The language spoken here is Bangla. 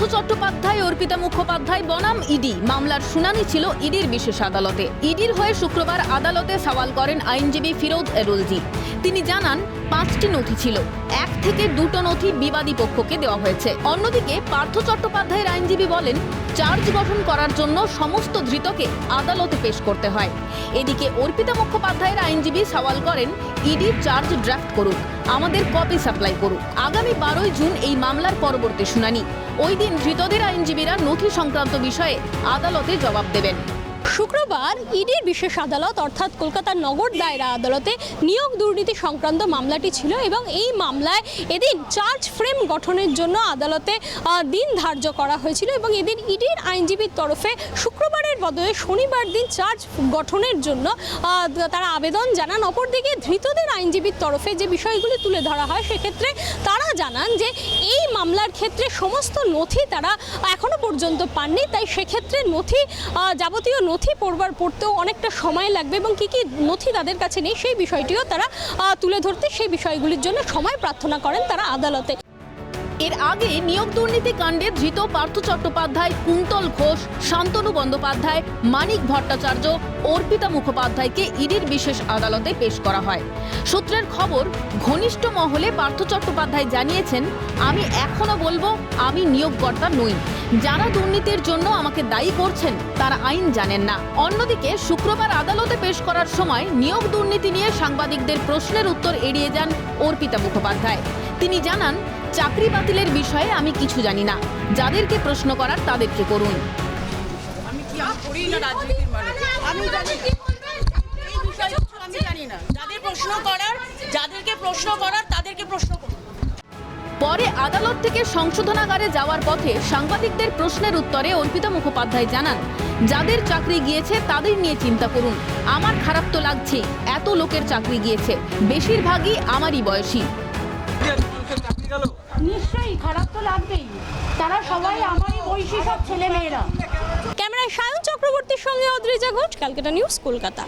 পার্থ চট্টোপাধ্যায়, অর্পিতা মুখোপাধ্যায়, বনাম ইডি। মামলার শুনানি ছিল ইডির বিশেষ আদালতে। ইডির হয়ে শুক্রবার আদালতে সওয়াল করেন আইনজীবী ফিরোজ এরুলজি তিনি জানান, পাঁচটি নথি ছিল। এক থেকে দুটো নথি বিবাদী পক্ষকে দেওয়া হয়েছে। অন্যদিকে পার্থ চট্টোপাধ্যায়ের আইনজীবী বলেন, চার্জ গঠন করার জন্য সমস্ত ধৃতকে আদালতে পেশ করতে হয়। এদিকে অর্পিতা মুখোপাধ্যায়ের আইনজীবী সওয়াল করেন, ইডি চার্জ ড্রাফট করুক আমাদের কপি সাপ্লাই করুক আগামী বারোই জুন এই মামলার পরবর্তী শুনানি। ওই দিন ধৃতদের আইনজীবীরা নথি সংক্রান্ত বিষয়ে আদালতে জবাব দেবেন। শুক্রবার ইডির বিশেষ আদালত, অর্থাৎ কলকাতার নগর দায়রা আদালতে নিয়োগ দুর্নীতি সংক্রান্ত মামলাটি ছিল এবং এই মামলায় এদিন চার্জ ফ্রেম গঠনের জন্য আদালতে দিন ধার্য করা হয়েছিল এবং এদিন ইডির আইনজীবীর তরফে শুক্রবারের বদলে শনিবার দিন চার্জ গঠনের জন্য তারা আবেদন জানান। অপরদিকে ধৃতদের আইনজীবীর তরফে যে বিষয়গুলি তুলে ধরা হয়, সেক্ষেত্রে তারা জানান যে এই মামলার ক্ষেত্রে সমস্ত নথি তারা এখনও পর্যন্ত পাননি। তাই সেক্ষেত্রে নথি যাবতীয় নথি পড়বার পড়তেও অনেকটা সময় লাগবে এবং কি কি নথি তাদের কাছে নেই, সেই বিষয়টিও তারা তুলে ধরতে সেই বিষয়গুলির জন্য সময় প্রার্থনা করেন তারা আদালতে। এর আগে নিয়োগ দুর্নীতি কাণ্ডে ধৃত পার্থ চট্টোপাধ্যায়, কুন্তল ঘোষ, শান্তনু বন্দ্যোপাধ্যায়, মানিক ভট্টাচার্য, অর্পিতা মুখোপাধ্যায়কে ইডির বিশেষ আদালতে পেশ করা হয়। সূত্রের খবর, ঘনিষ্ঠ মহলে পার্থ চট্টোপাধ্যায় জানিয়েছেন, আমি এখনও বলব, আমি নিয়োগকর্তা নই। যারা দুর্নীতির জন্য আমাকে দায়ী করছেন, তারা আইন জানেন না। অন্যদিকে, শুক্রবার আদালতে পেশ করার সময় নিয়োগ দুর্নীতি নিয়ে সাংবাদিকদের প্রশ্নের উত্তর এড়িয়ে যান অর্পিতা মুখোপাধ্যায়। তিনি জানান চাকরি বাতিলের বিষয়ে আমি কিছু জানি না। যাদেরকে প্রশ্ন করার তাদেরকে করুন। আমি কি করি না রাজনীতির মানে আমি জানি এই বিষয়ে আমি জানি না। যাদের প্রশ্ন করার যাদেরকে প্রশ্ন করার তাদেরকে প্রশ্ন করুন। পরে আদালত থেকে সংশোধনাগারে যাওয়ার পথে সাংবাদিকদের প্রশ্নের উত্তরে অর্পিতা মুখোপাধ্যায় জানান যাদের চাকরি গিয়েছে তাদের নিয়ে চিন্তা করুন। আমার খারাপ তো লাগছে এত লোকের চাকরি গিয়েছে। বেশিরভাগই আমারই বয়সী। নিশ্চয়ই, খারাপ তো লাগবেই। তারা সবাই আমারই বয়সী সব ছেলে মেয়েরা ক্যামেরায় সায়ন চক্রবর্তীর সঙ্গে অদ্রিজা ঘোষ, ক্যালকাটা নিউজ, কলকাতা।